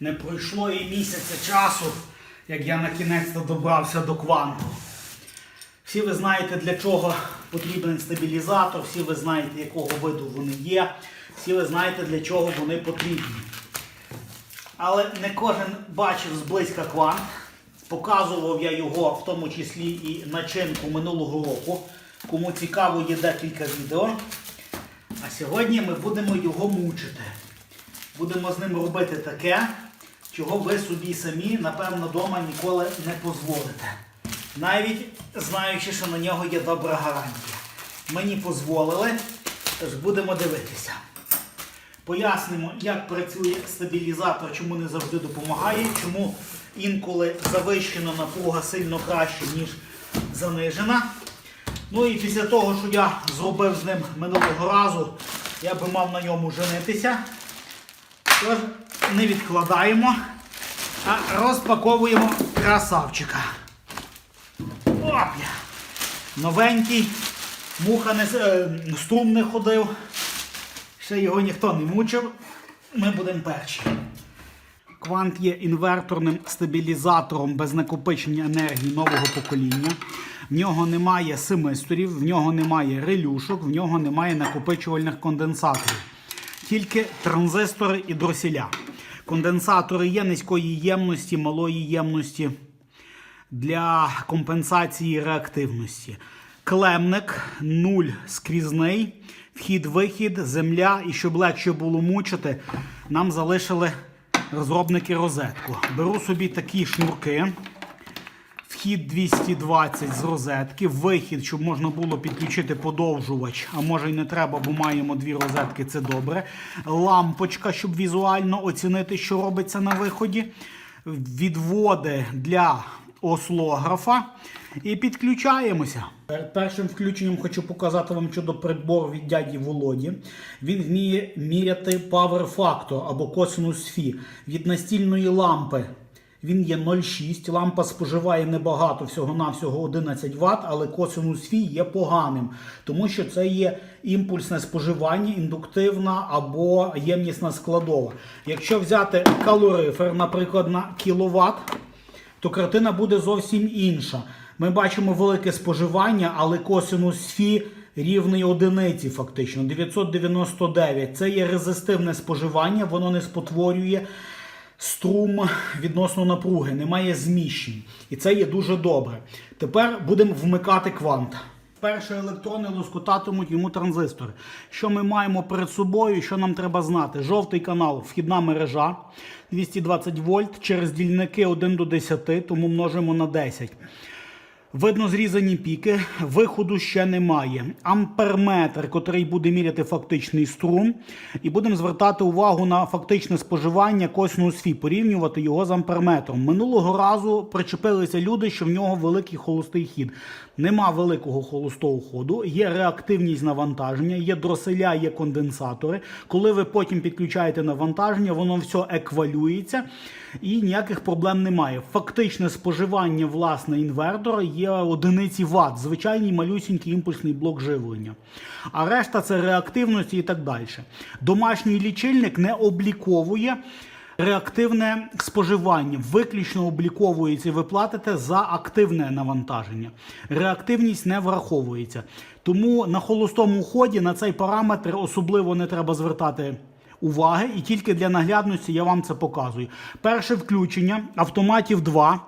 Не пройшло і місяця часу, як я на кінець добрався до кванту. Всі ви знаєте, для чого потрібен стабілізатор, всі ви знаєте, якого виду вони є, всі ви знаєте, для чого вони потрібні. Але не кожен бачив зблизька квант. Показував я його в тому числі і начинку минулого року. Кому цікаво, є декілька відео. А сьогодні ми будемо його мучити. Будемо з ним робити таке, чого ви собі самі, напевно, вдома ніколи не дозволите. Навіть знаючи, що на нього є добра гарантія. Мені дозволили, тож будемо дивитися. Пояснимо, як працює стабілізатор, чому не завжди допомагає, чому інколи завищена напруга сильно краще, ніж занижена. Ну і після того, що я зробив з ним минулого разу, я би мав на ньому женитися. Тож не відкладаємо, а розпаковуємо красавчика. Опля! Новенький, муха не, е, струм не ходив. Ще його ніхто не мучив. Ми будемо перші. Квант є інверторним стабілізатором без накопичення енергії нового покоління. В нього немає семисторів, в нього немає релюшок, в нього немає накопичувальних конденсаторів. Тільки транзистори і дросіля. Конденсатори є низької ємності, малої ємності для компенсації реактивності. Клемник, нуль скрізний, вхід-вихід, земля. І щоб легше було мучити, нам залишили розробники розетку. Беру собі такі шнурки. Вхід 220 з розетки, вихід, щоб можна було підключити подовжувач, а може й не треба, бо маємо дві розетки, це добре. Лампочка, щоб візуально оцінити, що робиться на виході. Відводи для ослографа. І підключаємося. Перед першим включенням хочу показати вам щодо прибору від дяді Володі. Він вміє міряти power factor або косинус фі від настільної лампи. Він є 0,6. Лампа споживає небагато, всього-навсього 11 Вт, але косинус фі є поганим, тому що це є імпульсне споживання, індуктивна або ємнісна складова. Якщо взяти калорифер, наприклад, на кіловат, то картина буде зовсім інша. Ми бачимо велике споживання, але косинус фі рівний одиниці, фактично 999. Це є резистивне споживання, воно не спотворює струм відносно напруги, немає зміщень. І це є дуже добре. Тепер будемо вмикати квант. Перші електрони лоскотатимуть йому транзистори. Що ми маємо перед собою, що нам треба знати? Жовтий канал, вхідна мережа 220 вольт через дільники 1 до 10, тому множимо на 10. Видно зрізані піки, виходу ще немає. Амперметр, котрий буде міряти фактичний струм, і будемо звертати увагу на фактичне споживання косинус фі, порівнювати його з амперметром. Минулого разу причепилися люди, що в нього великий холостий хід. Нема великого холостого ходу, є реактивність навантаження, є дроселя, є конденсатори. Коли ви потім підключаєте навантаження, воно все еквалюється і ніяких проблем немає. Фактичне споживання власне інвертора є одиниці Вт, звичайний малюсінький імпульсний блок живлення. А решта це реактивності і так далі. Домашній лічильник не обліковує. Реактивне споживання виключно обліковується, ви платите за активне навантаження. Реактивність не враховується. Тому на холостому ході на цей параметр особливо не треба звертати уваги, і тільки для наглядності я вам це показую. Перше включення автоматів 2.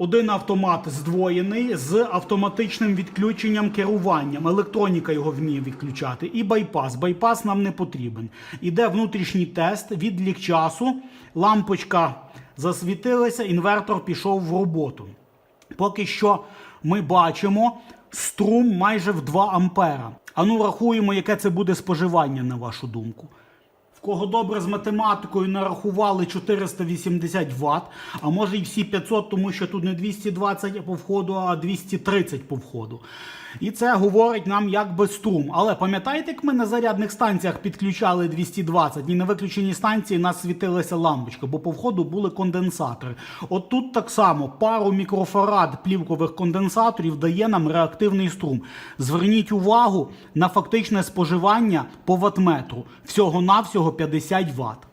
Один автомат здвоєний з автоматичним відключенням керуванням. Електроніка його вміє відключати. І байпас. Байпас нам не потрібен. Іде внутрішній тест, відлік часу, лампочка засвітилася, інвертор пішов в роботу. Поки що ми бачимо струм майже в 2 ампера. Ану рахуємо, яке це буде споживання, на вашу думку. Кого добре з математикою нарахували 480 Вт, а може і всі 500, тому що тут не 220 по входу, а 230 по входу. І це говорить нам як би струм. Але пам'ятаєте, як ми на зарядних станціях підключали 220 і на виключеній станції нас світилася лампочка, бо по входу були конденсатори. От тут так само пару мікрофарад плівкових конденсаторів дає нам реактивний струм. Зверніть увагу на фактичне споживання по ватметру. Всього-навсього 50 Вт.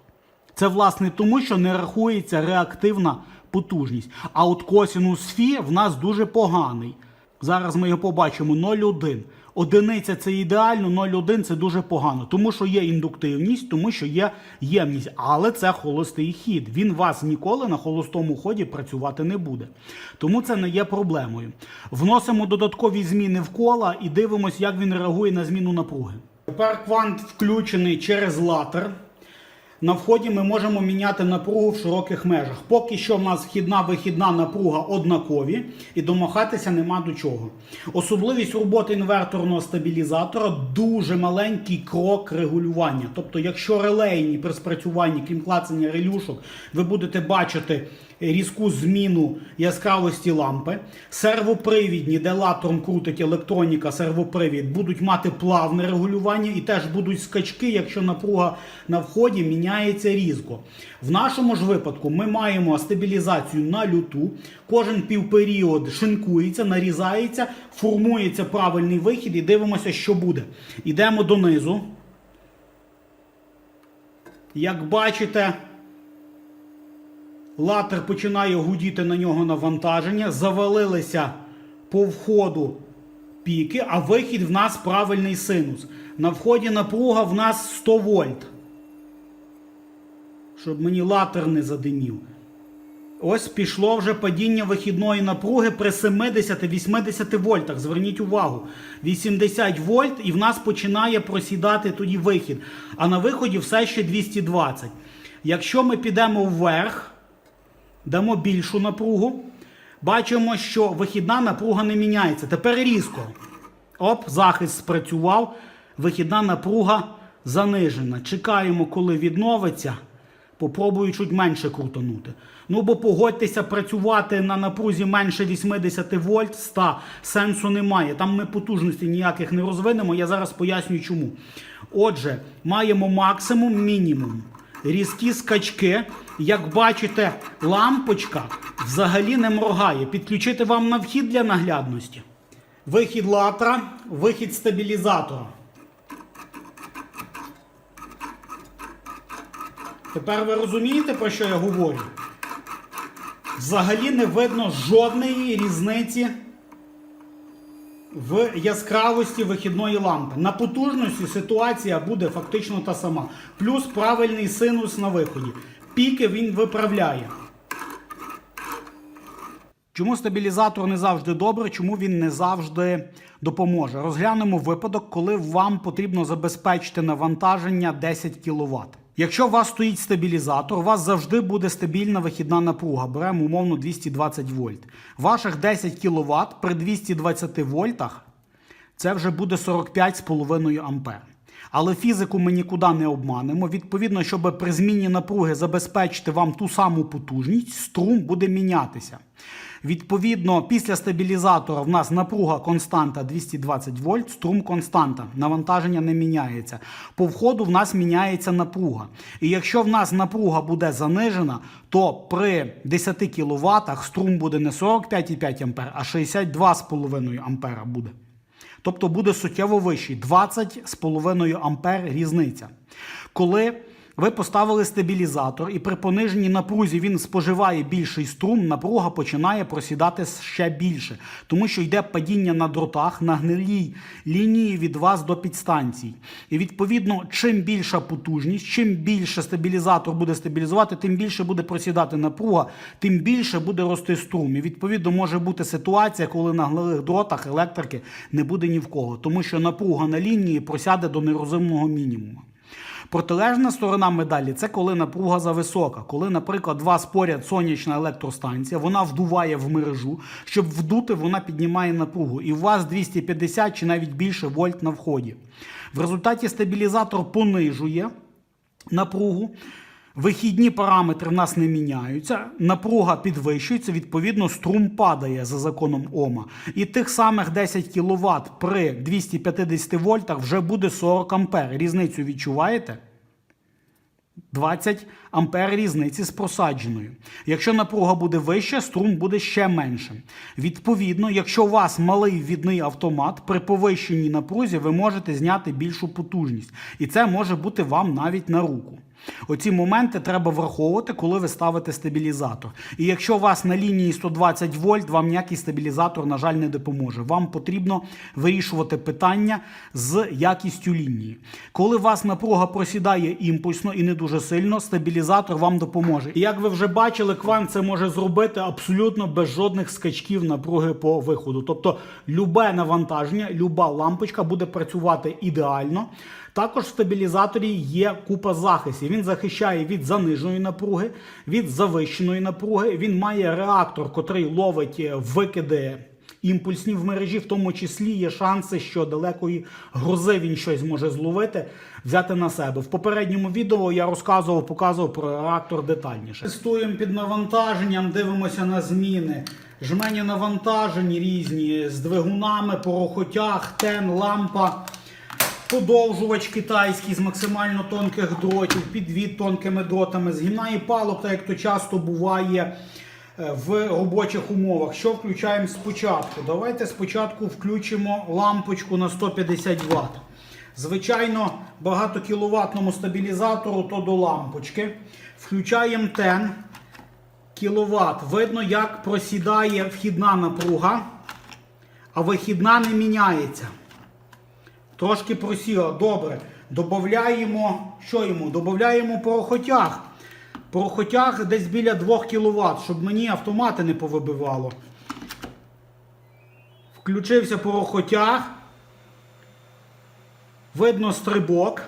Це власне тому, що не рахується реактивна потужність. А от косінус Фі в нас дуже поганий. Зараз ми його побачимо 0,1. Одиниця це ідеально, 0,1 це дуже погано, тому що є індуктивність, тому що є ємність, але це холостий хід. Він вас ніколи на холостому ході працювати не буде. Тому це не є проблемою. Вносимо додаткові зміни в кола і дивимося, як він реагує на зміну напруги. Тепер квант включений через латер. На вході ми можемо міняти напругу в широких межах. Поки що в нас вхідна вихідна напруга однакові і домахатися нема до чого. Особливість роботи інверторного стабілізатора дуже маленький крок регулювання. Тобто, якщо релейні при спрацюванні, крім клацання релюшок, ви будете бачити різку зміну яскравості лампи, сервопривідні, де латором крутить електроніка, сервопривід, будуть мати плавне регулювання і теж будуть скачки, якщо напруга на вході міняється різко. В нашому ж випадку ми маємо стабілізацію на люту. Кожен півперіод шинкується, нарізається, формується правильний вихід і дивимося, що буде. Йдемо донизу. Як бачите, латер починає гудіти на нього навантаження, завалилися по входу піки, а вихід в нас правильний синус. На вході напруга в нас 100 вольт. Щоб мені латер не задимів. Ось пішло вже падіння вихідної напруги при 70-80 вольтах. Зверніть увагу. 80 вольт і в нас починає просідати тоді вихід. А на виході все ще 220. Якщо ми підемо вверх, дамо більшу напругу, бачимо, що вихідна напруга не міняється. Тепер різко. Оп, захист спрацював. Вихідна напруга занижена. Чекаємо, коли відновиться. Попробую чуть менше крутанути. Ну, бо погодьтеся, працювати на напрузі менше 80 вольт 100 сенсу немає. Там ми потужності ніяких не розвинемо. Я зараз поясню чому. Отже, маємо максимум, мінімум. Різкі скачки. Як бачите, лампочка взагалі не моргає. Підключити вам на вхід для наглядності. Вихід латра, вихід стабілізатора. Тепер ви розумієте, про що я говорю? Взагалі не видно жодної різниці в яскравості вихідної лампи. На потужності ситуація буде фактично та сама. Плюс правильний синус на виході. Піки він виправляє. Чому стабілізатор не завжди добре, чому він не завжди допоможе? Розглянемо випадок, коли вам потрібно забезпечити навантаження 10 кВт. Якщо у вас стоїть стабілізатор, у вас завжди буде стабільна вихідна напруга. Беремо умовно 220 вольт. Ваших 10 кВт при 220 вольтах це вже буде 45,5 ампер. Але фізику ми нікуди не обманемо. Відповідно, щоб при зміні напруги забезпечити вам ту саму потужність, струм буде мінятися. Відповідно, після стабілізатора в нас напруга константа 220 вольт, струм константа, навантаження не міняється. По входу в нас міняється напруга. І якщо в нас напруга буде занижена, то при 10 кВт струм буде не 45,5 А, а 62,5 А буде. Тобто буде суттєво вищий 20,5 ампер різниця. Коли ви поставили стабілізатор, і при пониженій напрузі він споживає більший струм, напруга починає просідати ще більше, тому що йде падіння на дротах на гнилій лінії від вас до підстанцій. І відповідно, чим більша потужність, чим більше стабілізатор буде стабілізувати, тим більше буде просідати напруга, тим більше буде рости струм. І відповідно може бути ситуація, коли на гнилих дротах електрики не буде ні в кого, тому що напруга на лінії просяде до нерозумного мінімуму. Протилежна сторона медалі це коли напруга зависока. Коли, наприклад, вас поряд сонячна електростанція, вона вдуває в мережу. Щоб вдути, вона піднімає напругу. І у вас 250 чи навіть більше вольт на вході. В результаті стабілізатор понижує напругу. Вихідні параметри в нас не міняються, напруга підвищується, відповідно, струм падає за законом Ома. І тих самих 10 кВт при 250 вольтах вже буде 40 ампер. Різницю відчуваєте? 20 ампер різниці з просадженою. Якщо напруга буде вища, струм буде ще меншим. Відповідно, якщо у вас малий відний автомат, при повищеній напрузі ви можете зняти більшу потужність. І це може бути вам навіть на руку. Оці моменти треба враховувати, коли ви ставите стабілізатор. І якщо у вас на лінії 120 вольт, вам ніякий стабілізатор, на жаль, не допоможе. Вам потрібно вирішувати питання з якістю лінії. Коли у вас напруга просідає імпульсно і не дуже сильно, стабілізатор вам допоможе. І як ви вже бачили, квант це може зробити абсолютно без жодних скачків напруги по виходу. Тобто, любе навантаження, люба лампочка буде працювати ідеально. Також в стабілізаторі є купа захистів. Він захищає від заниженої напруги, від завищеної напруги. Він має реактор, котрий ловить е, викиди імпульсні в мережі, в тому числі є шанси, що далекої грози він щось може зловити, взяти на себе. В попередньому відео я розказував, показував про реактор детальніше. Тестуємо під навантаженням, дивимося на зміни. Жмені навантажені різні з двигунами, порохотяг, тен, лампа. Подовжувач китайський з максимально тонких дротів, підвід тонкими дротами, згинає палок, так як то часто буває е, в робочих умовах. Що включаємо спочатку? Давайте спочатку включимо лампочку на 150 Вт. Звичайно, багатокіловатному стабілізатору то до лампочки. Включаємо тен кіловат. Видно, як просідає вхідна напруга, а вихідна не міняється. Трошки просіла. Добре. Добавляємо, що йому? Добавляємо порохотяг. Порохотяг десь біля 2 кВт, щоб мені автомати не повибивало. Включився порохотяг. Видно стрибок.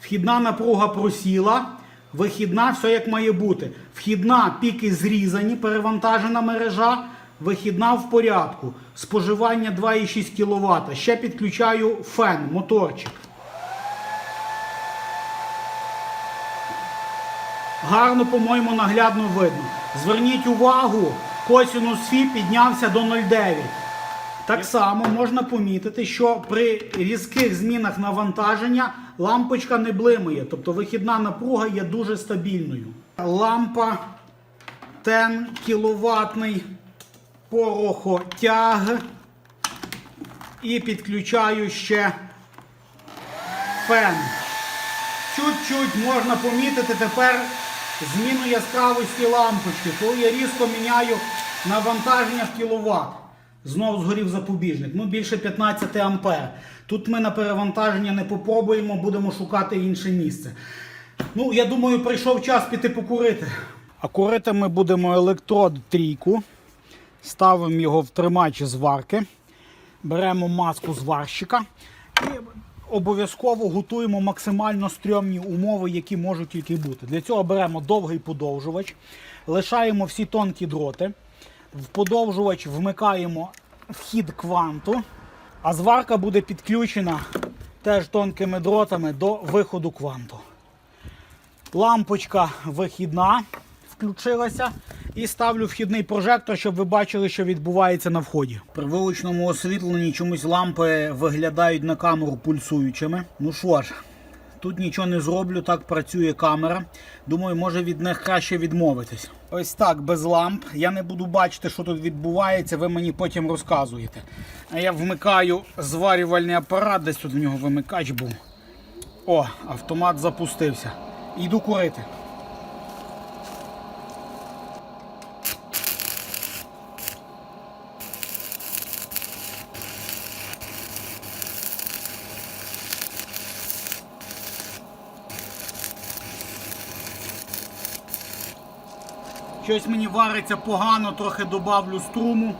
Вхідна напруга просіла. Вихідна все як має бути. Вхідна піки зрізані, перевантажена мережа. Вихідна в порядку. Споживання 2,6 кВт. Ще підключаю фен, моторчик. Гарно, по-моєму, наглядно видно. Зверніть увагу, косінус Фі піднявся до 0,9. Так само можна помітити, що при різких змінах навантаження лампочка не блимає, тобто вихідна напруга є дуже стабільною. Лампа тен кіловатний порохотяг. І підключаю ще фен. Чуть-чуть можна помітити тепер зміну яскравості лампочки. Коли я різко міняю навантаження в кіловат. Знову згорів запобіжник. Ну, більше 15 ампер. Тут ми на перевантаження не попробуємо, будемо шукати інше місце. Ну, я думаю, прийшов час піти покурити. А курити ми будемо електрод трійку. Ставимо його в тримач зварки. Беремо маску зварщика і обов'язково готуємо максимально стрьомні умови, які можуть тільки бути. Для цього беремо довгий подовжувач, лишаємо всі тонкі дроти. В подовжувач вмикаємо вхід кванту, а зварка буде підключена теж тонкими дротами до виходу кванту. Лампочка вихідна включилася. І ставлю вхідний прожектор, щоб ви бачили, що відбувається на вході. При вуличному освітленні чомусь лампи виглядають на камеру пульсуючими. Ну що ж, тут нічого не зроблю, так працює камера. Думаю, може від них краще відмовитись. Ось так, без ламп. Я не буду бачити, що тут відбувається, ви мені потім розказуєте. А я вмикаю зварювальний апарат, десь тут в нього вимикач був. О, автомат запустився. Йду курити. Щось мені вариться погано, трохи добавлю струму.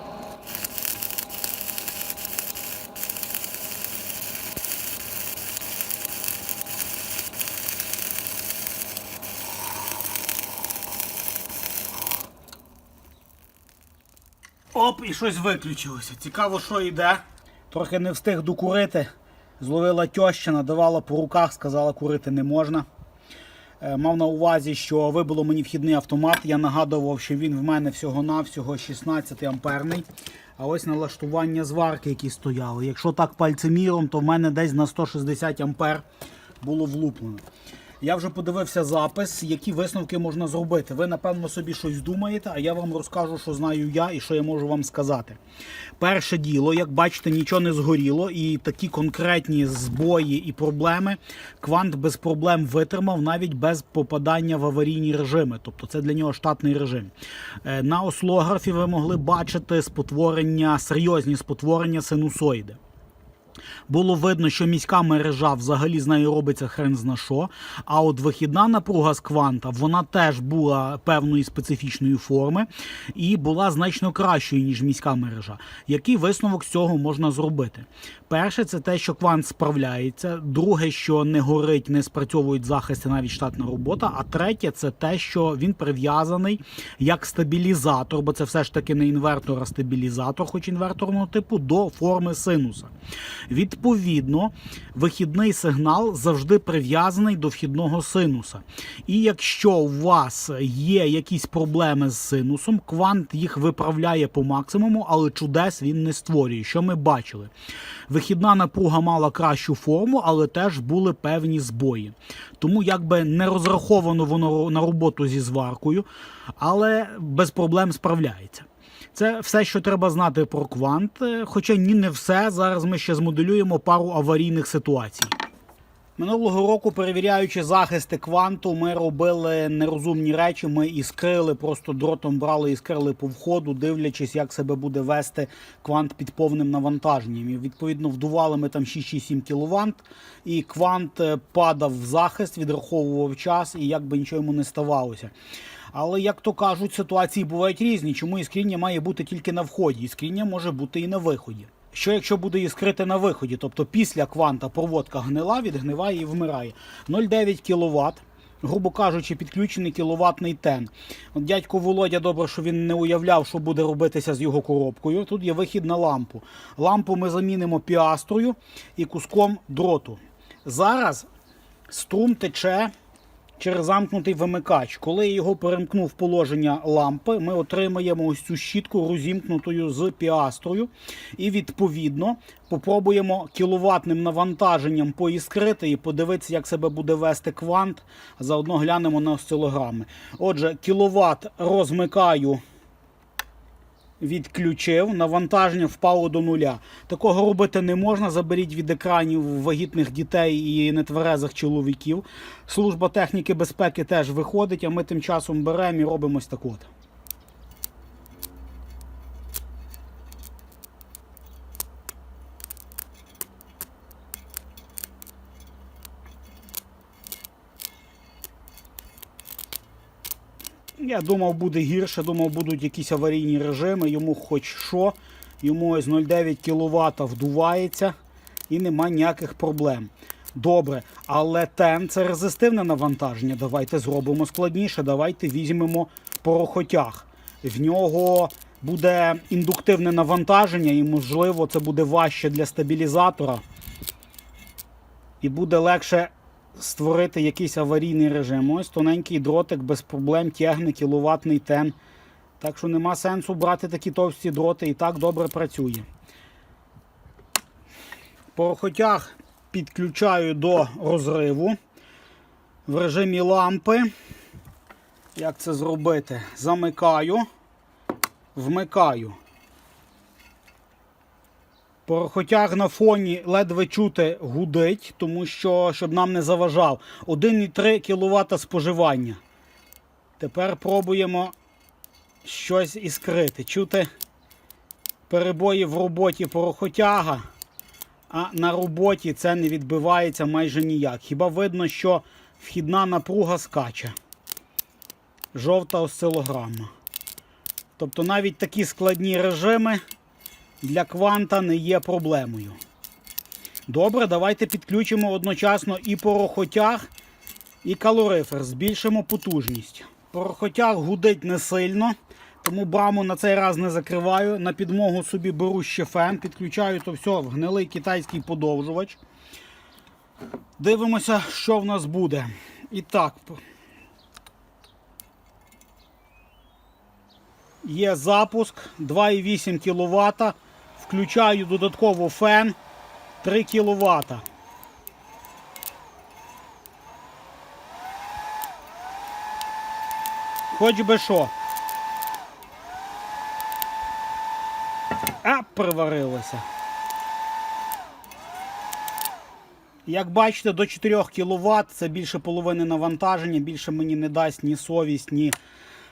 Оп, і щось виключилося. Цікаво, що йде. Трохи не встиг докурити. Зловила тьоща, надавала по руках, сказала, курити не можна. Е, Мав на увазі, що вибило мені вхідний автомат. Я нагадував, що він в мене всього-навсього 16 амперний. А ось налаштування зварки, які стояли. Якщо так пальцеміром, то в мене десь на 160 ампер було влуплено. Я вже подивився запис, які висновки можна зробити. Ви, напевно, собі щось думаєте, а я вам розкажу, що знаю я і що я можу вам сказати. Перше діло, як бачите, нічого не згоріло, і такі конкретні збої і проблеми квант без проблем витримав навіть без попадання в аварійні режими. Тобто це для нього штатний режим. Е, На ослографі ви могли бачити спотворення, серйозні спотворення синусоїди. Було видно, що міська мережа взагалі з нею робиться хрен зна що. А от вихідна напруга з кванта вона теж була певної специфічної форми і була значно кращою, ніж міська мережа. Який висновок з цього можна зробити? Перше, це те, що квант справляється. Друге, що не горить, не спрацьовують захисти, навіть штатна робота. А третє, це те, що він прив'язаний як стабілізатор, бо це все ж таки не інвертор, а стабілізатор, хоч інверторного типу, до форми синуса. Відповідно, вихідний сигнал завжди прив'язаний до вхідного синуса. І якщо у вас є якісь проблеми з синусом, квант їх виправляє по максимуму, але чудес він не створює. Що ми бачили? Вихідна напруга мала кращу форму, але теж були певні збої. Тому якби не розраховано воно на роботу зі зваркою, але без проблем справляється. Це все, що треба знати про квант. е, Хоча ні, не все. Зараз ми ще змоделюємо пару аварійних ситуацій. Минулого року, перевіряючи захисти кванту, ми робили нерозумні речі. Ми іскрили, просто дротом брали і скрили по входу, дивлячись, як себе буде вести квант під повним навантаженням. І відповідно вдували ми там 6-7 кВт, і квант е, падав в захист, відраховував час, і якби нічого йому не ставалося. Але як то кажуть, ситуації бувають різні. Чому іскріння має бути тільки на вході? Іскріння може бути і на виході. Що якщо буде іскрити на виході, тобто після кванта проводка гнила, відгниває і вмирає. 0,9 кВт, грубо кажучи, підключений кіловатний тен. От дядько Володя, добре, що він не уявляв, що буде робитися з його коробкою. Тут є вихід на лампу. Лампу ми замінимо піастрою і куском дроту. Зараз струм тече через замкнутий вимикач. Коли я його перемкну в положення лампи, ми отримаємо ось цю щітку розімкнутою з піастрою. І відповідно попробуємо кіловатним навантаженням поіскрити і подивитися, як себе буде вести квант. Заодно глянемо на осцилограми. Отже, кіловат розмикаю. Відключив, навантаження впало до нуля. Такого робити не можна. Заберіть від екранів вагітних дітей і нетверезих чоловіків. Служба техніки безпеки теж виходить, а ми тим часом беремо і робимо ось так от. Я думав, буде гірше, думав, будуть якісь аварійні режими, йому хоч що, йому ось 0,9 кВт вдувається і нема ніяких проблем. Добре, але тен це резистивне навантаження. Давайте зробимо складніше. Давайте візьмемо порохотяг. В нього буде індуктивне навантаження, і, можливо, це буде важче для стабілізатора. І буде легше створити якийсь аварійний режим. Ось тоненький дротик без проблем тягне кіловатний тен. Так що нема сенсу брати такі товсті дроти і так добре працює. Порохотяг підключаю до розриву в режимі лампи. Як це зробити? Замикаю, вмикаю. Порохотяг на фоні ледве чути гудить, тому що, щоб нам не заважав. 1,3 кВт споживання. Тепер пробуємо щось іскрити. Чути перебої в роботі порохотяга, а на роботі це не відбивається майже ніяк. Хіба видно, що вхідна напруга скаче. Жовта осцилограма. Тобто навіть такі складні режими для кванта не є проблемою. Добре, давайте підключимо одночасно і порохотяг, і калорифер. Збільшимо потужність. Порохотяг гудить не сильно, тому браму на цей раз не закриваю. На підмогу собі беру ще фен, підключаю то все в гнилий китайський подовжувач. Дивимося, що в нас буде. І так. Є запуск 2,8 кВт. Включаю додатково фен 3 кВт. Хоч би що. А, приварилося. Як бачите, до 4 кВт це більше половини навантаження, більше мені не дасть ні совість, ні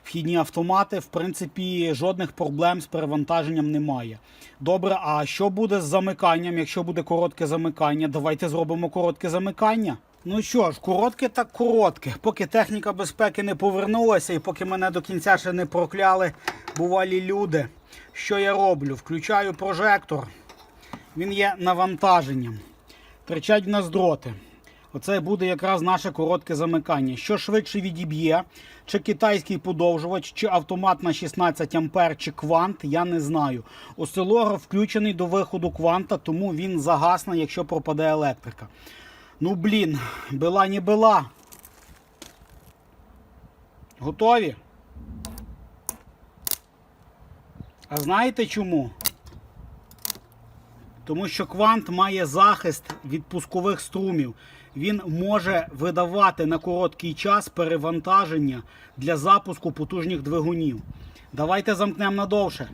вхідні автомати. В принципі, жодних проблем з перевантаженням немає. Добре, а що буде з замиканням, якщо буде коротке замикання? Давайте зробимо коротке замикання. Ну що ж, коротке так коротке. Поки техніка безпеки не повернулася і поки мене до кінця ще не прокляли бувалі люди. Що я роблю? Включаю прожектор. Він є навантаженням. Тричать в нас дроти. Оце буде якраз наше коротке замикання. Що швидше відіб'є, чи китайський подовжувач, чи автомат на 16 ампер, чи квант, я не знаю. Осцилограф включений до виходу кванта, тому він загасне, якщо пропаде електрика. Ну блін, била не била. Готові? А знаєте чому? Тому що квант має захист від пускових струмів. Він може видавати на короткий час перевантаження для запуску потужних двигунів. Давайте замкнемо надовше.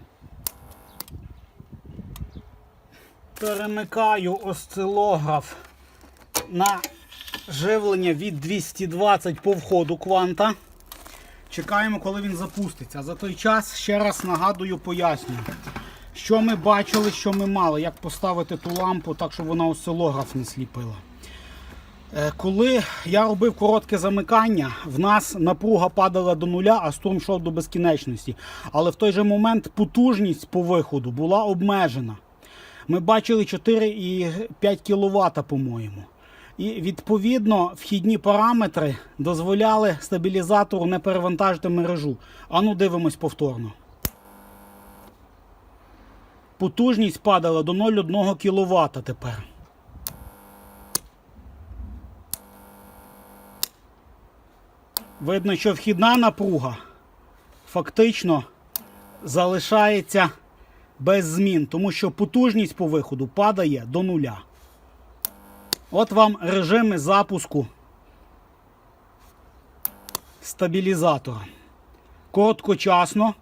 Перемикаю осцилограф на живлення від 220 по входу кванта. Чекаємо, коли він запуститься. За той час ще раз нагадую, пояснюю. Що ми бачили, що ми мали, як поставити ту лампу так, щоб вона осцилограф не сліпила. Е, Коли я робив коротке замикання, в нас напруга падала до нуля, а струм йшов до безкінечності. Але в той же момент потужність по виходу була обмежена. Ми бачили 4,5 кВт, по-моєму. І відповідно вхідні параметри дозволяли стабілізатору не перевантажити мережу. Ану дивимось повторно. Потужність падала до 0,1 кВт тепер. Видно, що вхідна напруга фактично залишається без змін, тому що потужність по виходу падає до нуля. От вам режими запуску стабілізатора. Короткочасно.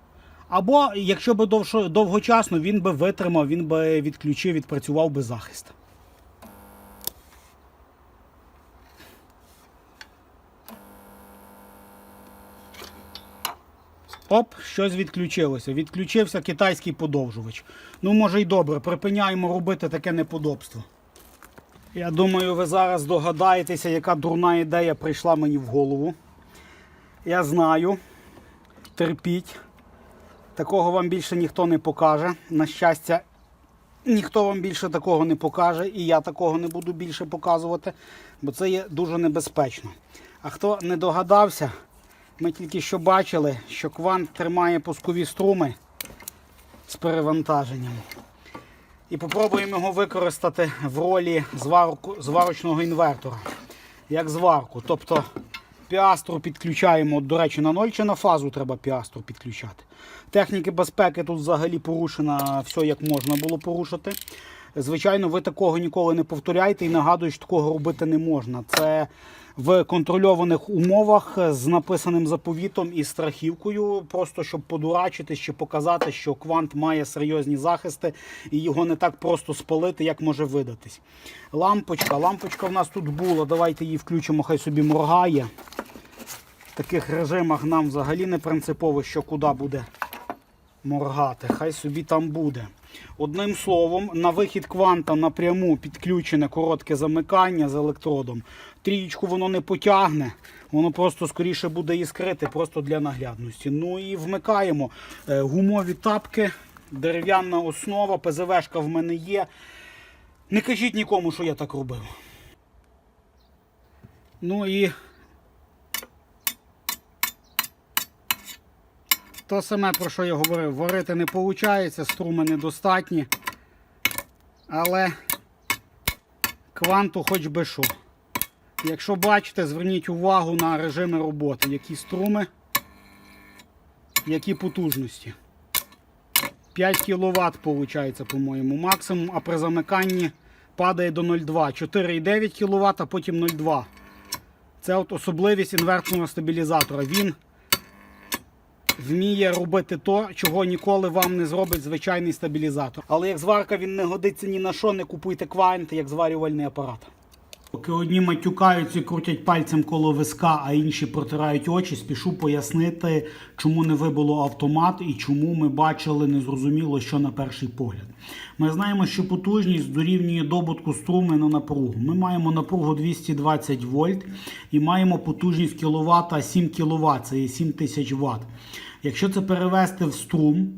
Або, якщо б довшо- довгочасно, він би витримав, він би відключив, відпрацював би захист. Оп, щось відключилося. Відключився китайський подовжувач. Ну, може й добре, припиняємо робити таке неподобство. Я думаю, ви зараз догадаєтеся, яка дурна ідея прийшла мені в голову. Я знаю. Терпіть. Такого вам більше ніхто не покаже. На щастя, ніхто вам більше такого не покаже, і я такого не буду більше показувати, бо це є дуже небезпечно. А хто не догадався, ми тільки що бачили, що квант тримає пускові струми з перевантаженням. І попробуємо його використати в ролі зварку, зварочного інвертора. Як зварку. Тобто піастру підключаємо, до речі, на ноль чи на фазу треба піастру підключати. Техніки безпеки тут взагалі порушена все, як можна було порушити. Звичайно, ви такого ніколи не повторяйте і нагадую, що такого робити не можна. Це в контрольованих умовах з написаним заповітом і страхівкою, просто щоб подурачити, чи показати, що квант має серйозні захисти і його не так просто спалити, як може видатись. Лампочка. Лампочка в нас тут була. Давайте її включимо, хай собі моргає. В таких режимах нам взагалі не принципово, що куди буде моргати. Хай собі там буде. Одним словом, на вихід кванта напряму підключене коротке замикання з електродом. Трієчку воно не потягне, воно просто скоріше буде іскрити, просто для наглядності. Ну і вмикаємо Е, гумові тапки, дерев'яна основа, ПЗВшка в мене є. Не кажіть нікому, що я так робив. Ну і То саме, про що я говорив, варити не виходить, струми недостатні. Але кванту хоч би що. Якщо бачите, зверніть увагу на режими роботи, які струми, які потужності. 5 кВт виходить, по-моєму, максимум, а при замиканні падає до 0,2. 4,9 кВт, а потім 0,2. Це от особливість інвертного стабілізатора. Він вміє робити то, чого ніколи вам не зробить звичайний стабілізатор. Але як зварка він не годиться ні на що, не купуйте квант як зварювальний апарат. Поки одні матюкаються і крутять пальцем коло виска, а інші протирають очі, спішу пояснити, чому не вибило автомат і чому ми бачили незрозуміло, що на перший погляд. Ми знаємо, що потужність дорівнює добутку струми на напругу. Ми маємо напругу 220 вольт і маємо потужність кіловата 7 кВт, це є 7000 Вт. Якщо це перевести в струм,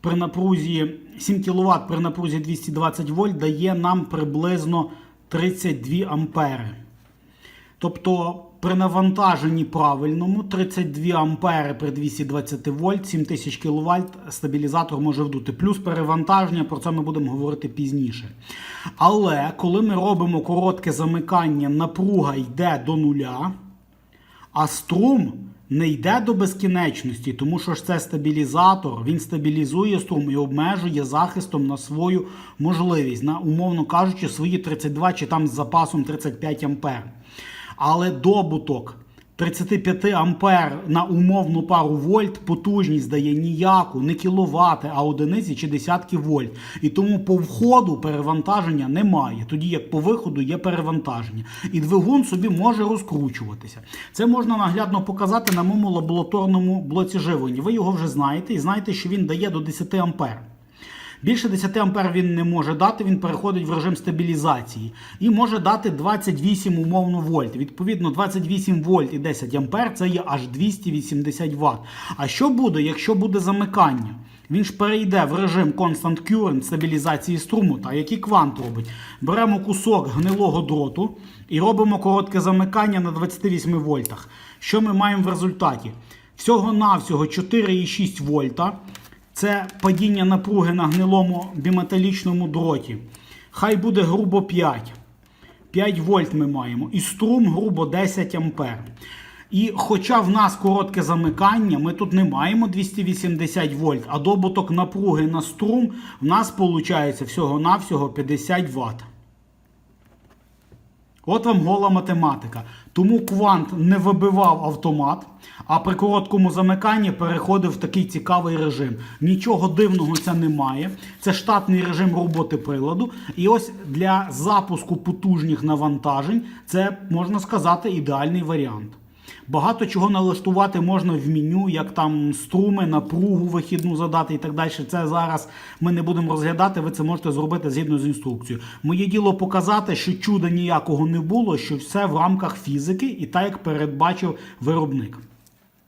при напрузі 7 кВт при напрузі 220 вольт дає нам приблизно 32 ампери. Тобто при навантаженні правильному 32 ампери при 220 вольт, 7000 кВт стабілізатор може вдути. Плюс перевантаження, про це ми будемо говорити пізніше. Але коли ми робимо коротке замикання, напруга йде до нуля, а струм не йде до безкінечності, тому що ж це стабілізатор, він стабілізує струм і обмежує захистом на свою можливість, на, умовно кажучи, свої 32 чи там з запасом 35 ампер. Але добуток 35 ампер на умовну пару вольт потужність дає ніяку, не кіловати, а одиниці чи десятки вольт. І тому по входу перевантаження немає. Тоді як по виходу є перевантаження. І двигун собі може розкручуватися. Це можна наглядно показати на моєму лабораторному блоці живлення. Ви його вже знаєте і знаєте, що він дає до 10 ампер. Більше 10 ампер він не може дати, він переходить в режим стабілізації і може дати 28 умовно вольт. Відповідно, 28 вольт і 10 ампер це є аж 280 Вт. А що буде, якщо буде замикання? Він ж перейде в режим Constant Current стабілізації струму, та який квант робить. Беремо кусок гнилого дроту і робимо коротке замикання на 28 вольтах. Що ми маємо в результаті? Всього-навсього 4,6 вольта. Це падіння напруги на гнилому біметалічному дроті. Хай буде грубо 5. 5 вольт ми маємо. І струм грубо 10 ампер. І хоча в нас коротке замикання, ми тут не маємо 280 вольт, а добуток напруги на струм в нас виходить всього-навсього 50 Вт. От вам гола математика. Тому квант не вибивав автомат, а при короткому замиканні переходив в такий цікавий режим. Нічого дивного це немає. Це штатний режим роботи приладу. І ось для запуску потужних навантажень це можна сказати ідеальний варіант. Багато чого налаштувати можна в меню, як там струми, напругу вихідну задати і так далі. Це зараз ми не будемо розглядати. Ви це можете зробити згідно з інструкцією. Моє діло показати, що чуда ніякого не було, що все в рамках фізики і так як передбачив виробник.